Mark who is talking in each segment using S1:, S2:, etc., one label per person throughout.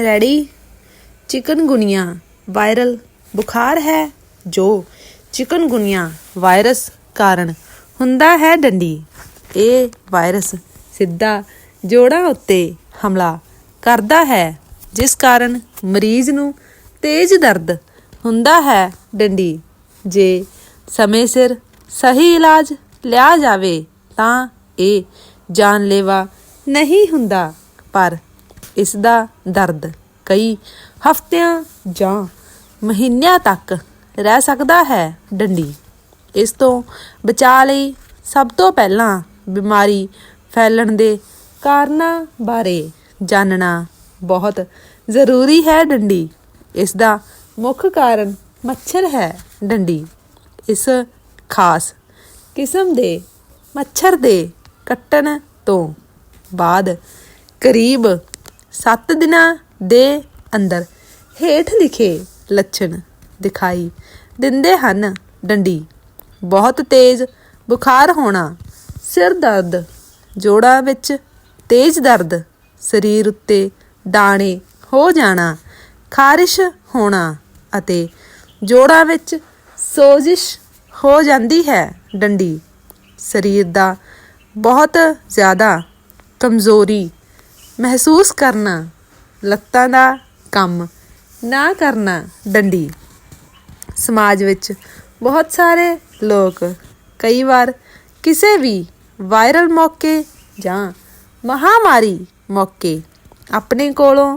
S1: Ready? Chikungunya viral ਬੁਖਾਰ ਹੈ ਜੋ ਚਿਕਨਗੁਨੀਆ ਵਾਇਰਸ ਕਾਰਨ ਹੁੰਦਾ ਹੈ ਡੰਡੀ। ਇਹ ਵਾਇਰਸ ਸਿੱਧਾ ਜੋੜਾਂ ਉੱਤੇ ਹਮਲਾ ਕਰਦਾ ਹੈ, ਜਿਸ ਕਾਰਨ ਮਰੀਜ਼ ਨੂੰ ਤੇਜ਼ ਦਰਦ ਹੁੰਦਾ ਹੈ ਡੰਡੀ। ਜੇ ਸਮੇਂ ਸਿਰ ਸਹੀ ਇਲਾਜ ਲਿਆ ਜਾਵੇ, ਤਾਂ ਇਹ ਜਾਨਲੇਵਾ ਨਹੀਂ ਹੁੰਦਾ, ਪਰ ਇਸ ਦਾ ਦਰਦ ਕਈ ਹਫ਼ਤਿਆਂ ਜਾਂ ਮਹੀਨਿਆਂ ਤੱਕ ਰਹਿ ਸਕਦਾ ਹੈ ਡੰਡੀ। ਇਸ ਤੋਂ ਬਚਾਅ ਲਈ ਸਭ ਤੋਂ ਪਹਿਲਾਂ ਬਿਮਾਰੀ ਫੈਲਣ ਦੇ ਕਾਰਨਾਂ ਬਾਰੇ ਜਾਣਨਾ ਬਹੁਤ ਜ਼ਰੂਰੀ ਹੈ ਡੰਡੀ। ਇਸ ਦਾ ਮੁੱਖ ਕਾਰਨ ਮੱਛਰ ਹੈ ਡੰਡੀ। ਇਸ ਖਾਸ ਕਿਸਮ ਦੇ ਮੱਛਰ ਦੇ ਕੱਟਣ ਤੋਂ ਬਾਅਦ ਕਰੀਬ 7 ਦਿਨਾਂ ਦੇ ਅੰਦਰ ਹੇਠ ਲਿਖੇ ਲੱਛਣ ਦਿਖਾਈ ਦਿੰਦੇ ਹਨ ਡੰਡੀ। ਬਹੁਤ ਤੇਜ਼ ਬੁਖਾਰ ਹੋਣਾ, ਸਿਰ ਦਰਦ, ਜੋੜਾਂ ਵਿੱਚ ਤੇਜ਼ ਦਰਦ, ਸਰੀਰ ਉੱਤੇ ਦਾਣੇ ਹੋ ਜਾਣਾ, ਖਾਰਿਸ਼ ਹੋਣਾ ਅਤੇ ਜੋੜਾਂ ਵਿੱਚ ਸੋਜਿਸ਼ ਹੋ ਜਾਂਦੀ ਹੈ ਡੰਡੀ। ਸਰੀਰ ਦਾ ਬਹੁਤ ਜ਼ਿਆਦਾ ਕਮਜ਼ੋਰੀ ਮਹਿਸੂਸ ਕਰਨਾ, ਲੱਤਾਂ ਦਾ ਕੰਮ, ਨਾ ਕਰਨਾ ਡੰਡੀ। ਸਮਾਜ ਵਿੱਚ ਬਹੁਤ ਸਾਰੇ ਲੋਕ ਕਈ ਵਾਰ ਕਿਸੇ ਵੀ ਵਾਇਰਲ ਮੌਕੇ ਜਾਂ ਮਹਾਮਾਰੀ ਮੌਕੇ ਆਪਣੇ ਕੋਲੋਂ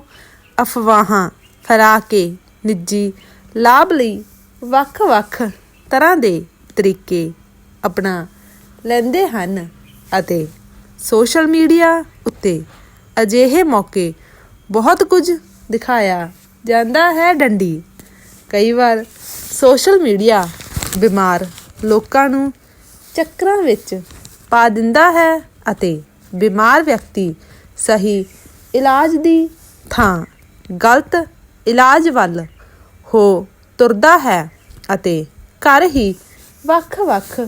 S1: ਅਫਵਾਹਾਂ ਫੈਲਾ ਕੇ ਨਿੱਜੀ ਲਾਭ ਲਈ ਵੱਖ-ਵੱਖ ਤਰ੍ਹਾਂ ਦੇ ਤਰੀਕੇ ਅਪਣਾ ਲੈਂਦੇ ਹਨ ਅਤੇ ਸੋਸ਼ਲ ਮੀਡੀਆ ਉੱਤੇ ਅਜਿਹੇ ਮੌਕੇ ਬਹੁਤ ਕੁਝ ਦਿਖਾਇਆ ਜਾਂਦਾ ਹੈ ਡੰਡੀ। ਕਈ ਵਾਰ ਸੋਸ਼ਲ ਮੀਡੀਆ ਬਿਮਾਰ ਲੋਕਾਂ ਨੂੰ ਚੱਕਰਾਂ ਵਿੱਚ ਪਾ ਦਿੰਦਾ ਹੈ ਅਤੇ ਬਿਮਾਰ ਵਿਅਕਤੀ ਸਹੀ ਇਲਾਜ ਦੀ ਥਾਂ, ਗਲਤ ਇਲਾਜ ਵੱਲ ਹੋ ਤੁਰਦਾ ਹੈ ਅਤੇ ਘਰ ਹੀ ਵੱਖ-ਵੱਖ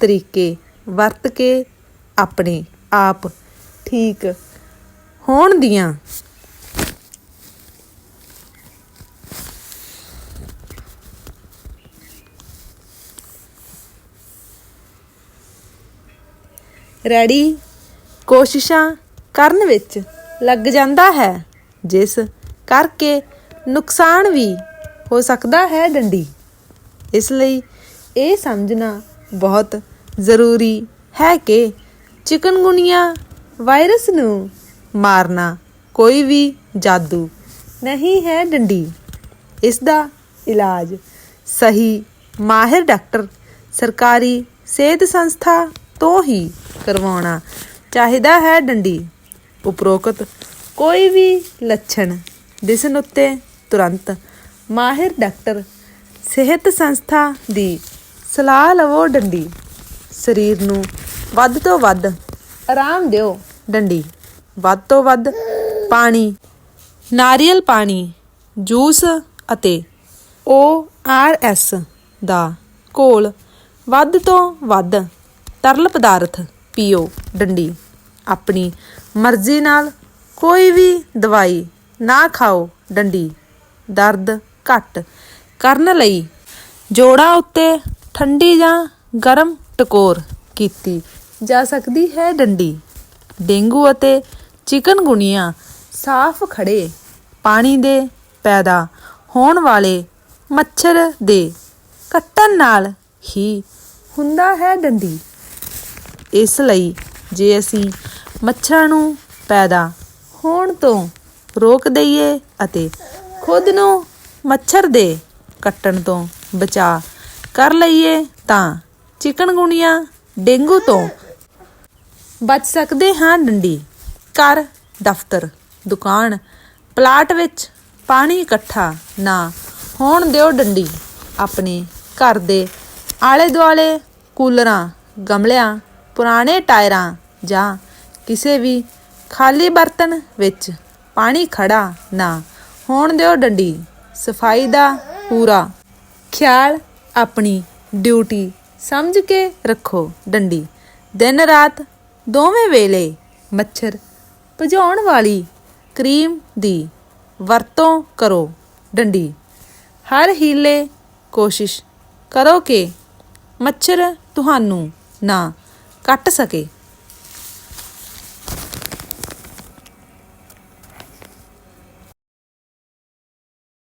S1: ਤਰੀਕੇ ਵਰਤ ਕੇ ਆਪਣੇ ਆਪ ਠੀਕ ਹੋਣ ਦੀਆਂ। ਰੈਡੀ? ਕੋਸ਼ਿਸ਼ਾਂ ਕਰਨ ਵਿੱਚ ਲੱਗ ਜਾਂਦਾ ਹੈ, ਜਿਸ ਕਰਕੇ ਨੁਕਸਾਨ ਵੀ ਹੋ ਸਕਦਾ ਹੈ ਡੰਡੀ। ਇਸ ਲਈ ਇਹ ਸਮਝਣਾ ਬਹੁਤ ਜ਼ਰੂਰੀ ਹੈ ਕਿ ਚਿਕਨਗੁਨੀਆ ਵਾਇਰਸ ਨੂੰ ਮਾਰਨਾ ਕੋਈ ਵੀ ਜਾਦੂ ਨਹੀਂ ਹੈ ਡੰਡੀ। ਇਸ ਦਾ ਇਲਾਜ ਸਹੀ ਮਾਹਿਰ ਡਾਕਟਰ, ਸਰਕਾਰੀ ਸਿਹਤ ਸੰਸਥਾ ਤੋਂ ਹੀ ਕਰਵਾਉਣਾ ਚਾਹੀਦਾ ਹੈ ਡੰਡੀ। ਉਪਰੋਕਤ ਕੋਈ ਵੀ ਲੱਛਣ ਦਿਸਣ ਉੱਤੇ ਤੁਰੰਤ ਮਾਹਿਰ ਡਾਕਟਰ, ਸਿਹਤ ਸੰਸਥਾ ਦੀ ਸਲਾਹ ਲਵੋ ਡੰਡੀ। ਸਰੀਰ ਨੂੰ ਵੱਧ ਤੋਂ ਵੱਧ ਆਰਾਮ ਦਿਓ ਡੰਡੀ। ਵੱਧ ਤੋਂ ਵੱਧ ਪਾਣੀ, ਨਾਰੀਅਲ ਪਾਣੀ, ਜੂਸ ਅਤੇ ਓ ਆਰ ਐਸ ਦਾ ਘੋਲ ਵੱਧ ਤੋਂ ਵੱਧ ਤਰਲ ਪਦਾਰਥ ਪੀਓ। ਡੰਡੀ, ਆਪਣੀ ਮਰਜ਼ੀ ਨਾਲ ਕੋਈ ਵੀ ਦਵਾਈ ਨਾ ਖਾਓ। ਡੰਡੀ, ਦਰਦ ਘੱਟ ਕਰਨ ਲਈ ਜੋੜਾਂ ਉੱਤੇ ਠੰਡੀ ਜਾਂ ਗਰਮ ਟਕੋਰ ਕੀਤੀ ਜਾ ਸਕਦੀ ਹੈ। ਡੰਡੀ, ਡੇਂਗੂ ਅਤੇ ਚਿਕਨਗੁਨੀਆ ਸਾਫ਼ ਖੜੇ, ਪਾਣੀ ਦੇ ਪੈਦਾ ਹੋਣ ਵਾਲੇ ਮੱਛਰ ਦੇ ਕੱਟਣ ਨਾਲ ਹੀ ਹੁੰਦਾ ਹੈ ਡੰਡੀ। ਇਸ ਲਈ ਜੇ ਅਸੀਂ ਮੱਛਰਾਂ ਨੂੰ ਪੈਦਾ ਹੋਣ ਤੋਂ ਰੋਕ ਦਈਏ ਅਤੇ ਖੁਦ ਨੂੰ ਮੱਛਰ ਦੇ ਕੱਟਣ ਤੋਂ ਬਚਾ ਕਰ ਲਈਏ ਤਾਂ ਚਿਕਨਗੁਨੀਆ ਡੇਂਗੂ ਤੋਂ ਬਚ ਸਕਦੇ ਹਾਂ ਡੰਡੀ। ਘਰ, ਦਫ਼ਤਰ, ਦੁਕਾਨ, ਪਲਾਟ ਵਿੱਚ ਪਾਣੀ ਇਕੱਠਾ ਨਾ ਹੋਣ ਦਿਓ ਡੰਡੀ। ਆਪਣੇ ਘਰ ਦੇ ਆਲੇ ਦੁਆਲੇ ਕੂਲਰਾਂ, ਗਮਲਿਆਂ, ਪੁਰਾਣੇ ਟਾਇਰਾਂ ਜਾਂ ਕਿਸੇ ਵੀ ਖਾਲੀ ਬਰਤਨ ਵਿੱਚ ਪਾਣੀ ਖੜਾ ਨਾ ਹੋਣ ਦਿਓ ਡੰਡੀ। ਸਫ਼ਾਈ ਦਾ ਪੂਰਾ ਖਿਆਲ ਆਪਣੀ ਡਿਊਟੀ ਸਮਝ ਕੇ ਰੱਖੋ ਡੰਡੀ। ਦਿਨ ਰਾਤ ਦੋਵੇਂ ਵੇਲੇ ਮੱਛਰ ਭਜਾਉਣ ਵਾਲੀ ਕਰੀਮ ਦੀ ਵਰਤੋਂ ਕਰੋ ਡੰਡੀ। ਹਰ ਹੀਲੇ ਕੋਸ਼ਿਸ਼ ਕਰੋ ਕਿ ਮੱਛਰ ਤੁਹਾਨੂੰ ਨਾ ਕੱਟ ਸਕੇ।